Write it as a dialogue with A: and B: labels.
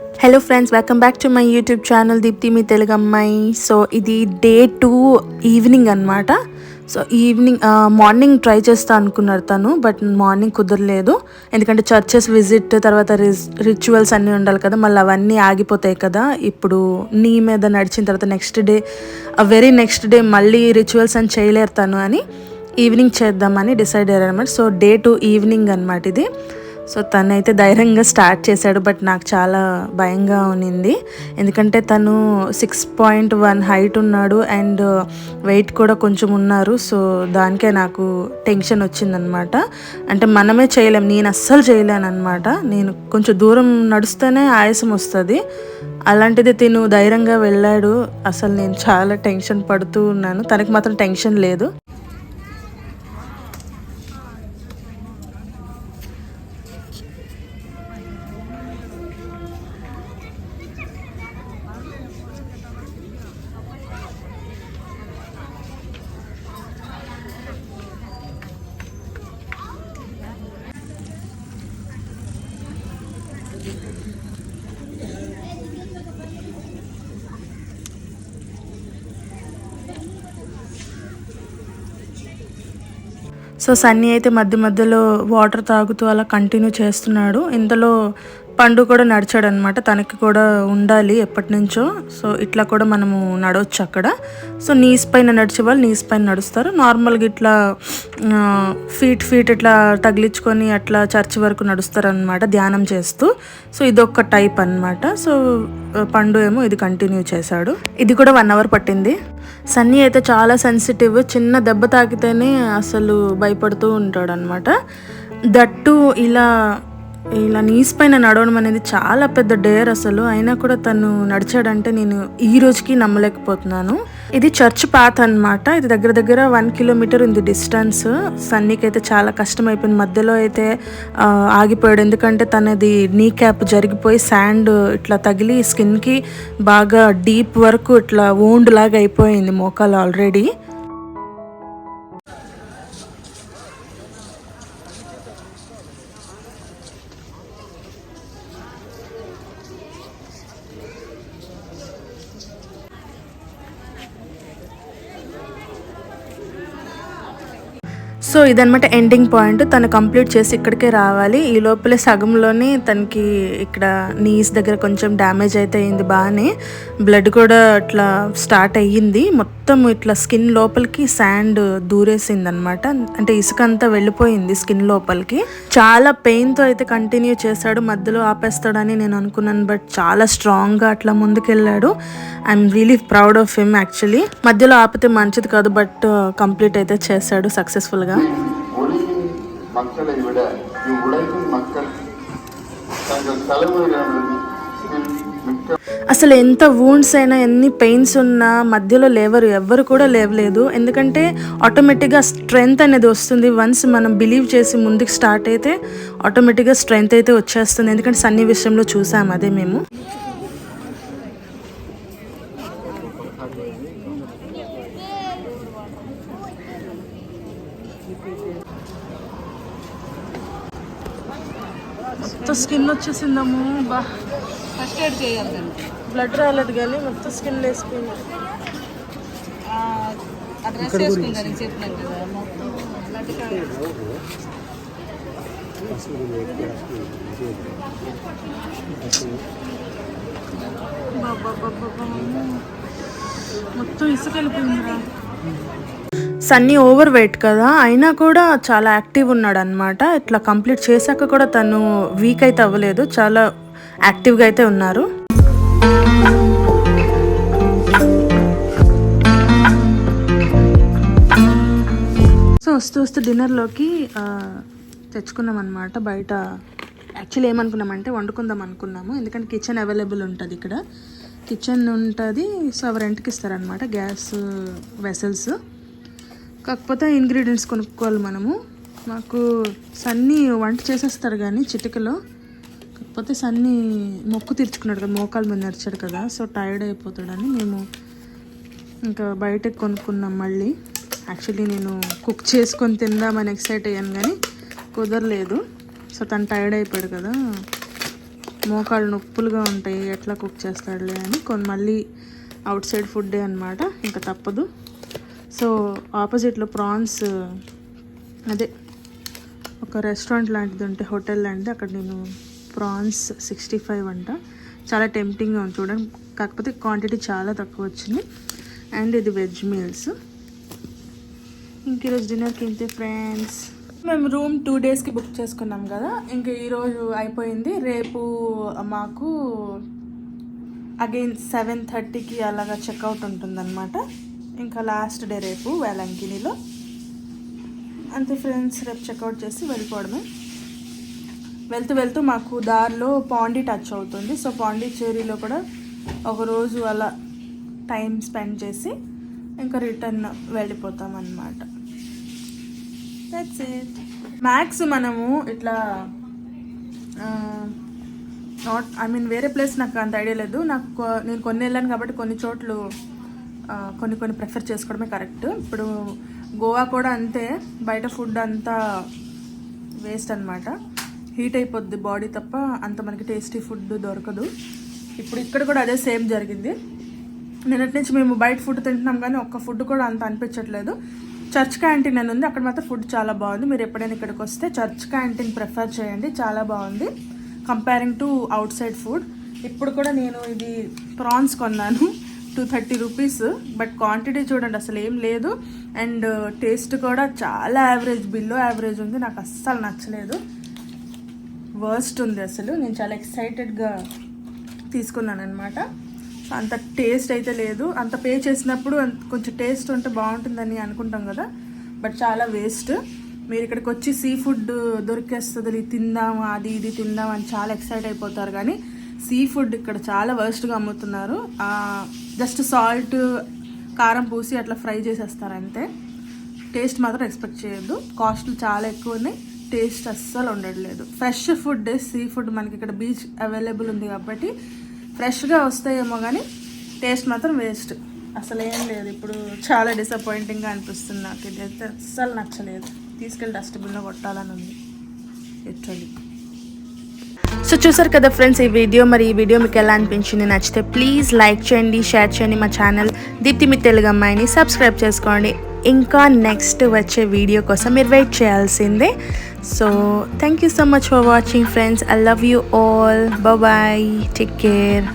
A: Hello friends welcome back to my YouTube channel Deepthi మీ తెలుగు అమ్మాయి so ఇది day two evening అనమాట so evening morning try చేస్తా అనుకున్నారు తను బట్ మార్నింగ్ కుదరలేదు. ఎందుకంటే చర్చెస్ విజిట్ తర్వాత రిచువల్స్ అన్నీ ఉండాలి కదా మళ్ళీ అవన్నీ ఆగిపోతాయి కదా. ఇప్పుడు నీ మీద నడిచిన తర్వాత next day very next day మళ్ళీ రిచువల్స్ అని చేయలేరు తను అని ఈవినింగ్ చేద్దామని డిసైడ్ అయ్యారు అనమాట సో డే టు ఈవినింగ్ అనమాట ఇది. సో తనైతే ధైర్యంగా స్టార్ట్ చేశాడు బట్ నాకు చాలా భయంగా ఉన్నింది. ఎందుకంటే తను సిక్స్ పాయింట్ వన్ హైట్ ఉన్నాడు అండ్ వెయిట్ కూడా కొంచెం ఉన్నారు. సో దానికే నాకు టెన్షన్ వచ్చిందనమాట అంటే మనమే చేయలేం నేను అస్సలు చేయలేను అనమాట నేను కొంచెం దూరం నడుస్తేనే ఆయాసం వస్తుంది. అలాంటిది తిను ధైర్యంగా వెళ్ళాడు. అసలు నేను చాలా టెన్షన్ పడుతూ ఉన్నాను. తనకి మాత్రం టెన్షన్ లేదు. సో సన్నీ అయితే మధ్య మధ్యలో వాటర్ తాగుతూ అలా కంటిన్యూ చేస్తున్నాడు. ఇంతలో పండు కూడా నడిచాడు అనమాట తనకి కూడా ఉండాలి ఎప్పటి నుంచో సో ఇట్లా కూడా మనము నడవచ్చు అక్కడ. సో నీస్ పైన నడిచే వాళ్ళు నీస్ పైన నడుస్తారు. నార్మల్గా ఇట్లా ఫీట్ ఫీట్ ఇట్లా తగిలించుకొని అట్లా చర్చ్ వరకు నడుస్తారు అనమాట ధ్యానం చేస్తూ. సో ఇదొక టైప్ అనమాట సో పండు ఏమో ఇది కంటిన్యూ చేశాడు. ఇది కూడా వన్ అవర్ పట్టింది. సన్నీ అయితే చాలా సెన్సిటివ్ చిన్న దెబ్బ తాకితేనే అసలు భయపడుతూ ఉంటాడనమాట దట్టు ఇలా ఇలా నీస్ పైన నడవడం అనేది చాలా పెద్ద డేర్ అసలు. అయినా కూడా తను నడిచాడంటే నేను ఈ రోజుకి నమ్మలేకపోతున్నాను. ఇది చర్చ్ పాత్ అనమాట ఇది దగ్గర దగ్గర వన్ కిలోమీటర్ ఉంది డిస్టెన్స్. సన్నీకి అయితే చాలా కష్టం అయిపోయింది మధ్యలో అయితే ఆగిపోయాడు. ఎందుకంటే తనది నీ క్యాప్ జరిగిపోయి శాండ్ ఇట్లా తగిలి స్కిన్కి బాగా డీప్ వరకు ఇట్లా ఓండ్ లాగా అయిపోయింది మోకాలు ఆల్రెడీ సో ఇదనమాట ఎండింగ్ పాయింట్ తను కంప్లీట్ చేసి ఇక్కడికే రావాలి. ఈ లోపలే సగంలోనే తనకి ఇక్కడ నీస్ దగ్గర కొంచెం డ్యామేజ్ అయితే అయింది బాగానే. బ్లడ్ కూడా ఇట్లా స్టార్ట్ అయ్యింది. మొత్తం ఇట్లా స్కిన్ లోపలికి శాండ్ దూరేసింది అనమాట అంటే ఇసుక అంతా వెళ్ళిపోయింది స్కిన్ లోపలికి. చాలా పెయిన్తో అయితే కంటిన్యూ చేశాడు. మధ్యలో ఆపేస్తాడని నేను అనుకున్నాను బట్ చాలా స్ట్రాంగ్గా అట్లా ముందుకెళ్ళాడు. I'm really proud of him actually మధ్యలో ఆపితే మంచిది కాదు బట్ కంప్లీట్ uh, అయితే చేశాడు సక్సెస్ఫుల్గా
B: ஒளியின் மக்களை விட இவ்வுலகின் மக்கள் தங்கள் தலைமுறைகளில் மிக்க
A: అసలు ఎంత వూండ్స్ అయినా ఎన్ని పెయిన్స్ ఉన్నా మధ్యలో లేవరు ఎవ్వరు కూడా లేవలేదు ఎందుకంటే ఆటోమేటిక్గా స్ట్రెంగ్త్ అనేది వస్తుంది వన్స్ మనం బిలీవ్ చేసి ముందుకు స్టార్ట్ అయితే ఆటోమేటిక్గా స్ట్రెంగ్త్ అయితే వచ్చేస్తుంది ఎందుకంటే సన్ని విషయంలో చూసాం అదే మేము మొత్తం స్కిన్ వచ్చేసిందమ్ము. బా.
C: ఫస్ట్ ఎయిడ్ చేయాలి
A: బ్లడ్ రాలేదు కానీ మొత్తం స్కిన్ వేసుకుంది
C: డ్రెస్ వేసుకుంది దానికి చెప్పినాను కదా మొత్తం బ్లడ్ కాదు
A: మొత్తం ఇసుక వెళ్ళిపోయిందిరా. సన్నీ ఓవర్ వెయిట్ కదా అయినా కూడా చాలా యాక్టివ్ ఉన్నాడు అనమాట ఇట్లా కంప్లీట్ చేశాక కూడా తను వీక్ అయితే అవ్వలేదు చాలా యాక్టివ్గా అయితే ఉన్నారు. సో వస్తూ వస్తూ డిన్నర్లోకి తెచ్చుకున్నాం అనమాట బయట. యాక్చువల్లీ ఏమనుకున్నామంటే వండుకుందాం అనుకున్నాము ఎందుకంటే కిచెన్ అవైలబుల్ ఉంటుంది ఇక్కడ. కిచెన్ ఉంటుంది సో అవి రెంట్కి ఇస్తారనమాట గ్యాస్ వెసల్స్. కాకపోతే ఇంగ్రీడియంట్స్ కొనుక్కోవాలి మనము. మాకు సన్నీ వంట చేసేస్తారు కానీ చిటికలో. కాకపోతే సన్నీ మొక్కు తీర్చుకున్నాడు కదా మోకాలు మీద నడిచాడు కదా సో టైర్డ్ అయిపోతాడని మేము ఇంకా బయటకు కొనుక్కున్నాం మళ్ళీ. యాక్చువల్లీ నేను కుక్ చేసుకొని తిందామని ఎక్సైట్ అయ్యాను కానీ కుదరలేదు. సో తను టైర్డ్ అయిపోయాడు కదా. మోకాళ్ళు నొప్పులుగా ఉంటాయి ఎట్లా కుక్ చేస్తాడులే అని కొన్ని మళ్ళీ అవుట్ సైడ్ ఫుడ్డే అనమాట ఇంకా తప్పదు. సో ఆపోజిట్లో ప్రాన్స్ అదే ఒక రెస్టారెంట్ లాంటిది ఉంటే హోటల్ లాంటిది అక్కడ నేను ప్రాన్స్ సిక్స్టీ ఫైవ్ అంట. చాలా టెంప్టింగ్గా ఉంది చూడండి. కాకపోతే క్వాంటిటీ చాలా తక్కువ వచ్చింది. అండ్ ఇది వెజ్ మీల్స్. ఇంక ఈరోజు డిన్నర్కి ఇంతే ఫ్రెండ్స్? మేము రూమ్ టూ డేస్కి బుక్ చేసుకున్నాం కదా. ఇంక ఈరోజు అయిపోయింది. రేపు మాకు అగైన్ సెవెన్ థర్టీకి అలాగా చెక్అవుట్ ఉంటుందన్నమాట. ఇంకా లాస్ట్ డే రేపు వేలంకినిలో అంతే ఫ్రెండ్స్ రేపు చెక్అవుట్ చేసి వెళ్ళిపోవడమే. వెళ్తూ వెళ్తూ మాకు దారిలో పాండి టచ్ అవుతుంది. సో పాండిచ్చేరిలో కూడా ఒకరోజు అలా టైం స్పెండ్ చేసి ఇంకా రిటర్న్ వెళ్ళిపోతాం అన్నమాట దట్స్ ఇట్ మ్యాక్స్ మనము ఇట్లా నాట్ ఐ మీన్ వేరే ప్లేస్ నాకు అంత ఐడియా లేదు. నాకు నేను కొన్ని వెళ్ళాను కాబట్టి కొన్ని చోట్లు కొన్ని కొన్ని ప్రిఫర్ చేసుకోవడమే కరెక్ట్. ఇప్పుడు గోవా కూడా అంతే బయట ఫుడ్ అంతా వేస్ట్ అన్నమాట. హీట్ అయిపోద్ది బాడీ తప్ప అంత మనకి టేస్టీ ఫుడ్ దొరకదు. ఇప్పుడు ఇక్కడ కూడా అదే సేమ్ జరిగింది. నిన్నటి నుంచి మేము బయట ఫుడ్ తింటున్నాం కానీ ఒక్క ఫుడ్ కూడా అంత అనిపించట్లేదు. చర్చ్ క్యాంటీన్ అని ఉంది అక్కడ మాత్రం ఫుడ్ చాలా బాగుంది. మీరు ఎప్పుడైనా ఇక్కడికి వస్తే చర్చ్ క్యాంటీన్ ప్రిఫర్ చేయండి చాలా బాగుంది. Comparing to outside food ఇప్పుడు కూడా నేను ఇది ప్రాన్స్ కొన్నాను. Two thirty rupees but quantity చూడండి అసలు ఏం లేదు. అండ్ టేస్ట్ uh, కూడా చాలా యావరేజ్ బిల్లో యావరేజ్ ఉంది. నాకు అస్సలు నచ్చలేదు. వర్స్ట్ ఉంది అసలు. నేను చాలా ఎక్సైటెడ్గా తీసుకున్నాను అనమాట అంత టేస్ట్ అయితే లేదు. అంత పే చేసినప్పుడు కొంచెం టేస్ట్ ఉంటే బాగుంటుందని అనుకుంటాం కదా. బట్ చాలా వేస్ట్ మీరు ఇక్కడికి వచ్చి సీ ఫుడ్ దొరికేస్తుంది తిందాం అది ఇది తిందాం అని చాలా ఎక్సైట్ అయిపోతారు. కానీ సీ ఫుడ్ ఇక్కడ చాలా వర్స్ట్గా అమ్ముతున్నారు. జస్ట్ సాల్ట్ కారం పూసి అట్లా ఫ్రై చేసేస్తారు అంతే. టేస్ట్ మాత్రం ఎక్స్పెక్ట్ చేయొద్దు. కాస్ట్లు చాలా ఎక్కువ ఉన్నాయి. టేస్ట్ అస్సలు ఉండట్లేదు. ఫ్రెష్ ఫుడ్ సీ ఫుడ్ మనకి ఇక్కడ బీచ్ అవైలబుల్ ఉంది కాబట్టి ఫ్రెష్గా వస్తాయేమో కానీ టేస్ట్ మాత్రం వేస్ట్ అసలు ఏం లేదు. ఇప్పుడు చాలా డిసప్పాయింటింగ్గా అనిపిస్తుంది నాకు. ఇదైతే అస్సలు నచ్చలేదు. తీసుకెళ్ళి డస్ట్బిన్లో కొట్టాలని ఉంది. యాక్చువల్లీ సో చూసారు కదా ఫ్రెండ్స్ ఈ వీడియో మరి ఈ వీడియో మీకు ఎలా అనిపించింది? నచ్చితే ప్లీజ్ లైక్ చేయండి షేర్ చేయండి మా ఛానల్ దీప్తి మీ తెలుగు అమ్మాయిని సబ్స్క్రైబ్ చేసుకోండి. ఇంకా నెక్స్ట్ వచ్చే వీడియో కోసం మీరు వెయిట్ చేయాల్సిందే. So thank you so much for watching friends I love you all bye take care